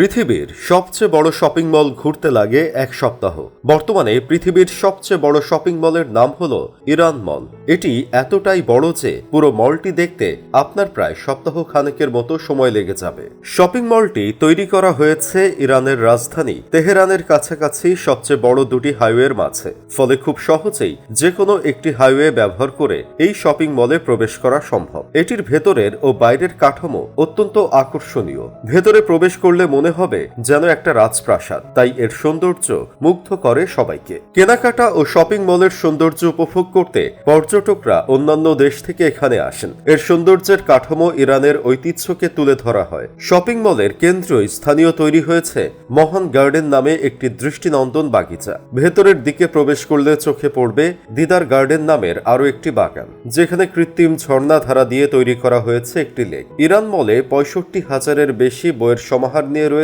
পৃথিবীর সবচেয়ে বড় শপিং মল ঘুরতে লাগে এক সপ্তাহ। বর্তমানে পৃথিবীর সবচেয়ে বড় শপিং মলের নাম হলো ইরান মল। এটি এতটাই বড় যে পুরো মলটি দেখতে আপনার প্রায় সপ্তাহ খানেকের মতো সময় লেগে যাবে। শপিং মলটি তৈরি করা হয়েছে ইরানের রাজধানী তেহরানের কাছাকাছি সবচেয়ে বড় দুটি হাইওয়ের মাঝে। ফলে খুব সহজেই যে কোনো একটি হাইওয়ে ব্যবহার করে এই শপিং মলে প্রবেশ করা সম্ভব। এটির ভেতরের ও বাইরের কাঠামো অত্যন্ত আকর্ষণীয়। ভেতরে প্রবেশ করলে মনে হবে যেন একটা রাজপ্রাসাদ। তাই এর সৌন্দর্য মুগ্ধ করে সবাইকে। কেনাকাটা ও শপিং মলের সৌন্দর্য উপভোগ করতে পর্যটকরা অন্যান্য দেশ থেকে এখানে আসেন। এর সৌন্দর্যের কাঠামো ইরানের ঐতিহ্যকে তুলে ধরা হয়। শপিং মলের কেন্দ্রই স্থানীয় তৈরি হয়েছে মহান গার্ডেন নামে একটি দৃষ্টিনন্দন বাগিচা। ভেতরের দিকে প্রবেশ করলে চোখে পড়বে দিদার গার্ডেন নামের আরও একটি বাগান। যেখানে কৃত্রিম ঝর্ণা ধারা দিয়ে তৈরি করা হয়েছে একটি লেক। ইরান মলে পঁয়ষট্টি হাজারের বেশি বইয়ের সমাহার নিয়ে রয়েছে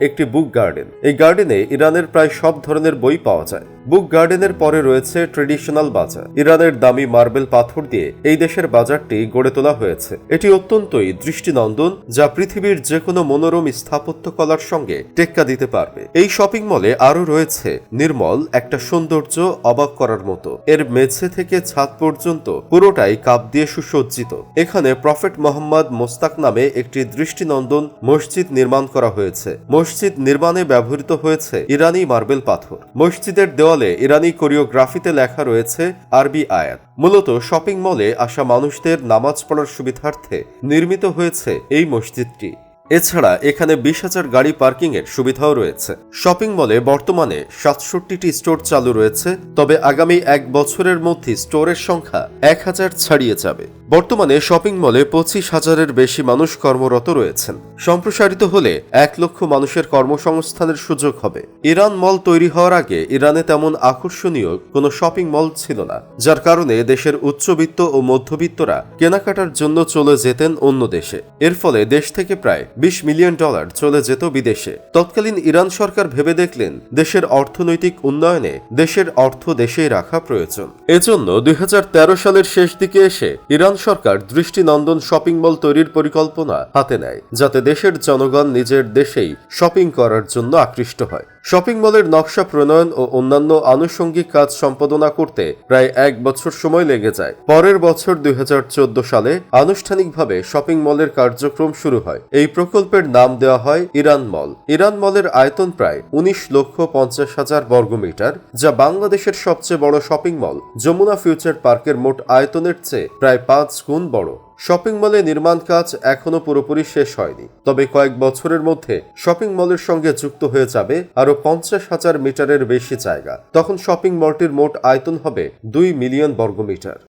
একটি বুক গার্ডেন। এই গার্ডেনে ইরানের প্রায় সব ধরনের বই পাওয়া যায়। বুক গার্ডেনের পরে রয়েছে ট্রেডিশনাল বাজার। ইরানের দামি মার্বেল পাথর দিয়ে এই দেশের বাজারটি গড়ে তোলা হয়েছে। এটি অত্যন্তই দৃষ্টিনন্দন, যা পৃথিবীর যে কোনো মনোরম স্থাপত্য কলার সঙ্গে টেক্কা দিতে পারবে। এই শপিং মলে আরও রয়েছে নির্মল, একটা সৌন্দর্য অবাক করার মতো। এর মেঝে থেকে ছাদ পর্যন্ত পুরোটাই কাপ দিয়ে সুসজ্জিত। এখানে প্রফেট মোহাম্মদ মোস্তাক নামে একটি দৃষ্টিনন্দন মসজিদ নির্মাণ করা হয়েছে। মসজিদ নির্মাণে ব্যবহৃত হয়েছে ইরানি মার্বেল পাথর। মসজিদের দেওয়ালে ইরানি কোরিওগ্রাফিতে লেখা রয়েছে আরবি আয়াত। মূলত শপিং মলে আসা মানুষদের নামাজ পড়ার সুবিধার্থে নির্মিত হয়েছে এই মসজিদটি। এছাড়া এখানে বিশ হাজার গাড়ি পার্কিংয়ের সুবিধাও রয়েছে। শপিং মলে বর্তমানে সাতষট্টিটি স্টোর চালু রয়েছে, তবে আগামী এক বছরের মধ্যে স্টোরের সংখ্যা এক হাজার ছাড়িয়ে যাবে। বর্তমানে শপিং মলে পঁচিশ হাজারের বেশি মানুষ কর্মরত রয়েছেন। সম্প্রসারিত হলে এক লক্ষ মানুষের কর্মসংস্থানের সুযোগ হবে। ইরান মল তৈরি হওয়ার আগে ইরানে তেমন আকর্ষণীয় কোনো শপিং মল ছিল না, যার কারণে দেশের উচ্চবিত্ত ও মধ্যবিত্তরা কেনাকাটার জন্য চলে যেতেন অন্য দেশে। এর ফলে দেশ থেকে প্রায় বিশ মিলিয়ন ডলার চলে যেত বিদেশে। তৎকালীন ইরান সরকার ভেবে দেখলেন, দেশের অর্থনৈতিক উন্নয়নে দেশের অর্থ দেশেই রাখা প্রয়োজন। এজন্য দুই হাজার তেরো সালের শেষ দিকে এসে ইরান সরকার দৃষ্টিনন্দন শপিং মল তৈরির পরিকল্পনা হাতে নেয়, যাতে দেশের জনগণ নিজের দেশেই শপিং করার জন্য আকৃষ্ট হয়। শপিং মলের নকশা প্রণয়ন ও অন্যান্য আনুষঙ্গিক কাজ সম্পাদনা করতে প্রায় এক বছর সময় লেগে যায়। পরের বছর দুই হাজার চোদ্দ সালে আনুষ্ঠানিকভাবে শপিং মলের কার্যক্রম শুরু হয়। এই প্রকল্পের নাম দেওয়া হয় ইরান মল। ইরান মলের আয়তন প্রায় উনিশ লক্ষ পঞ্চাশ হাজার বর্গমিটার যা বাংলাদেশের সবচেয়ে বড় শপিং মল। যমুনা ফিউচার পার্কের মোট আয়তনের চেয়ে প্রায় পাঁচ গুণ বড়। শপিং মলে নির্মাণ কাজ এখনও পুরোপুরি শেষ হয়নি। তবে কয়েক বছরের মধ্যে শপিং মলের সঙ্গে যুক্ত হয়ে যাবে আরও পঞ্চাশ হাজার মিটারের বেশি জায়গা। তখন শপিং মলটির মোট আয়তন হবে দুই মিলিয়ন বর্গমিটার।